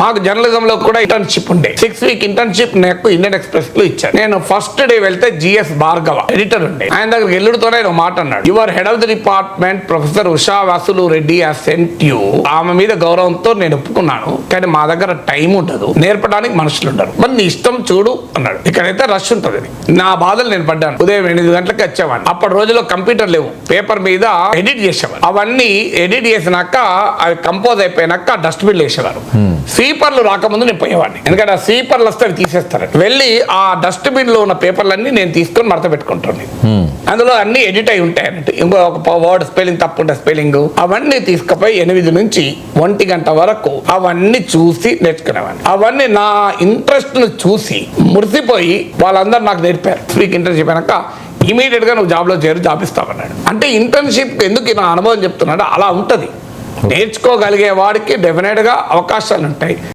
మాకు జర్నలిజం లో కూడా ఇంటర్న్షిప్ ఉండే. సిక్స్ వీక్ ఇంటర్న్షిప్ నాకు ఇండియన్ ఎక్స్ప్రెస్లో ఇచ్చారు. నేను ఫస్ట్ డే వెళ్తే జిఎస్ భార్గవ ఎడిటర్ ఉండే. ఆయన దగ్గరికి వెళ్ళుడుతోనే ఆయన మాట అన్నాడు. Your head of the department professor Usha Vasulu Reddy ఆ సెంట్ యూ ఆమె మీద గౌరవంతో నేను ఒప్పుకున్నాను. కానీ మా దగ్గర టైం ఉండదు. నేర్పడానికి మనుషులు ఉండరు. మరి నీ ఇష్టం చూడు అన్నాడు. ఇక్కడైతే రష్ ఉంటుంది. నా బాధలు నేను పడ్డాను. ఉదయం ఎనిమిది గంటలకు వచ్చేవాడిని. అప్పటి రోజుల్లో కంప్యూటర్ లేవు. పేపర్ మీద ఎడిట్ చేసేవారు అవన్నీ ఎడిట్ చేసినాక అవి కంపోజ్ అయిపోయినాక డస్ట్బిన్ వేసేవారు. స్వీపర్లు రాకముందు నేను పోయేవాడిని. ఎందుకంటే ఆ స్వీపర్లు వస్తే తీసేస్తారు. వెళ్ళి ఆ డస్ట్బిన్లో ఉన్న పేపర్లన్నీ నేను తీసుకొని మడత పెట్టుకుంటాను. అందులో అన్ని ఎడిట్ అయి ఉంటాయి అన్నట్టు. ఇంకో ఒక వర్డ్ స్పెల్లింగ్ తప్పు ఉంటే స్పెల్లింగ్. అవన్నీ తీసుకుపోయి ఎనిమిది నుంచి ఒంటి గంట వరకు అవన్నీ చూసి నేర్చుకునేవాడిని. అవన్నీ నా ఇంట్రెస్ట్ను చూసి మురిసిపోయి వాళ్ళందరూ నాకు నేర్పారు. మీకు ఇంటర్న్షిప్ అయినాక ఇమీడియట్గా నువ్వు జాబ్లో చేరి జాబ్ ఇస్తామన్నాడు అంటే ఇంటర్న్షిప్ ఎందుకు నా అనుభవం చెప్తున్నాడు అలా ఉంటది. నేర్చుకోగలిగే వాడికి డెఫినెట్గా అవకాశాలు ఉంటాయి